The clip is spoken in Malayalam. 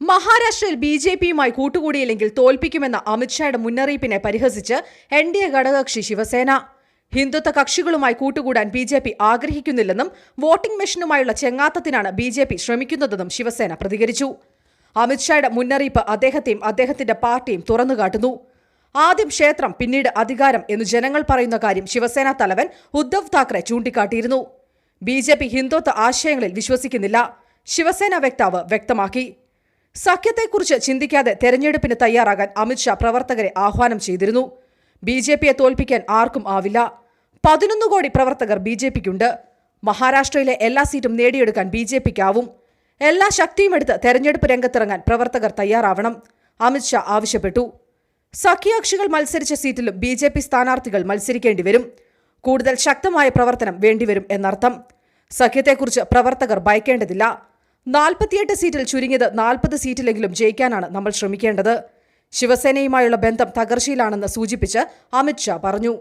മഹാരാഷ്ട്രയിൽ ബി ജെ പിയുമായി കൂട്ടുകൂടിയില്ലെങ്കിൽ തോൽപ്പിക്കുമെന്ന അമിത്ഷായുടെ മുന്നറിയിപ്പിനെ പരിഹസിച്ച് എൻ ഡി എ ഘടകകക്ഷി ശിവസേന. ഹിന്ദുത്വ കക്ഷികളുമായി കൂട്ടുകൂടാൻ ബി ജെ പി ആഗ്രഹിക്കുന്നില്ലെന്നും വോട്ടിംഗ് മെഷീനുമായുള്ള ചെങ്ങാത്തത്തിനാണ് ബി ജെ പി ശ്രമിക്കുന്നതെന്നും ശിവസേന പ്രതികരിച്ചു. അമിത്ഷായുടെ മുന്നറിയിപ്പ് അദ്ദേഹത്തെയും അദ്ദേഹത്തിന്റെ പാർട്ടിയും തുറന്നുകാട്ടുന്നു. ആദ്യം ക്ഷേത്രം പിന്നീട് അധികാരം എന്ന് ജനങ്ങൾ പറയുന്ന കാര്യം ശിവസേന തലവൻ ഉദ്ധവ് താക്കറെ ചൂണ്ടിക്കാട്ടിയിരുന്നു. ബി ജെ പി ഹിന്ദുത്വ ആശയങ്ങളിൽ വിശ്വസിക്കുന്നില്ല. ശിവസേന വക്താവ് വ്യക്തമാക്കി. സഖ്യത്തെക്കുറിച്ച് ചിന്തിക്കാതെ തെരഞ്ഞെടുപ്പിന് തയ്യാറാകാൻ അമിത്ഷാ പ്രവർത്തകരെ ആഹ്വാനം ചെയ്തിരുന്നു. ബി ജെ പിയെ തോൽപ്പിക്കാൻ ആർക്കും ആവില്ല. പതിനൊന്ന് കോടി പ്രവർത്തകർ ബി ജെ പിക്കുണ്ട്. മഹാരാഷ്ട്രയിലെ എല്ലാ സീറ്റും നേടിയെടുക്കാൻ ബി ജെ പിക്കാവും. എല്ലാ ശക്തിയും എടുത്ത് തെരഞ്ഞെടുപ്പ് രംഗത്തിറങ്ങാൻ പ്രവർത്തകർ തയ്യാറാവണം. അമിത്ഷാ ആവശ്യപ്പെട്ടു. സഖ്യകക്ഷികൾ മത്സരിച്ച സീറ്റിലും ബി ജെ പി സ്ഥാനാർത്ഥികൾ മത്സരിക്കേണ്ടി വരും. കൂടുതൽ ശക്തമായ പ്രവർത്തനം വേണ്ടിവരും എന്നർത്ഥം. സഖ്യത്തെക്കുറിച്ച് പ്രവർത്തകർ ഭയക്കേണ്ടതില്ല. നാൽപ്പത്തിയെട്ട് സീറ്റിൽ ചുരുങ്ങിയത് നാൽപ്പത് സീറ്റിലെങ്കിലും ജയിക്കാനാണ് നമ്മൾ ശ്രമിക്കേണ്ടത്. ശിവസേനയുമായുള്ള ബന്ധം തകർച്ചയിലാണെന്ന് സൂചിപ്പിച്ച് അമിത്ഷാ പറഞ്ഞു.